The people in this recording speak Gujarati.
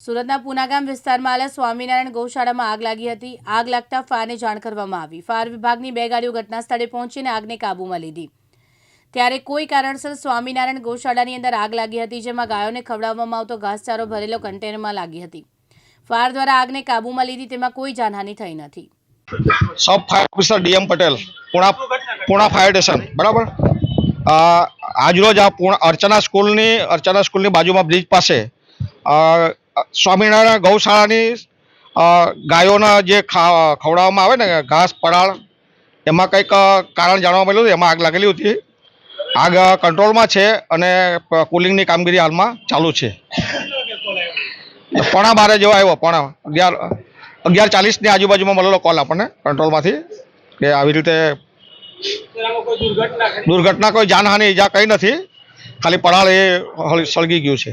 સુરતના પુનાગામ વિસ્તારમાં આવેલા સ્વામિનારાયણ ગૌશાળામાં આગ લાગી હતી. આગ લાગતા ફાયરને જાણ કરવામાં આવી. ફાયર વિભાગની બે ગાડીઓ ઘટના સ્થળે પહોંચીને આગને કાબૂમાં લીધી. ત્યારે કોઈ કારણસર સ્વામિનારાયણ ગૌશાળાની અંદર આગ લાગી હતી, જેમાં ગાયોને ખવડાવવામાં આવતો ઘાસચારો ભરેલો કન્ટેનરમાં લાગી હતી. ફાયર દ્વારા આગને કાબૂમાં લીધી, તેમાં કોઈ જાનહાનિ થઈ નથી. Sub fire officer DM Patel, Puna Puna fire station બરાબર? આજરોજ આ પુણા અર્ચના સ્કૂલની અર્ચના સ્કૂલની બાજુમાં બ્રિજ પાસે સ્વામિનારાયણ ગૌશાળાની ગાયોના જે ખવડાવવામાં આવે ને, ઘાસ પડાળ એમાં કંઈક કારણ જાણવા મળ્યું એમાં આગ લાગેલી હતી. આગ કંટ્રોલમાં છે અને કુલિંગની કામગીરી હાલમાં ચાલુ છે. પોણા બારે જેવો આવ્યો, પોણા, અગિયાર અગિયાર ચાલીસની આજુબાજુમાં મળેલો કોલ આપણને, કંટ્રોલમાંથી, કે આવી રીતે દુર્ઘટના કોઈ જાનહાનિ ઈજા કંઈ નથી, ખાલી પડાળ એ સળગી ગયું છે.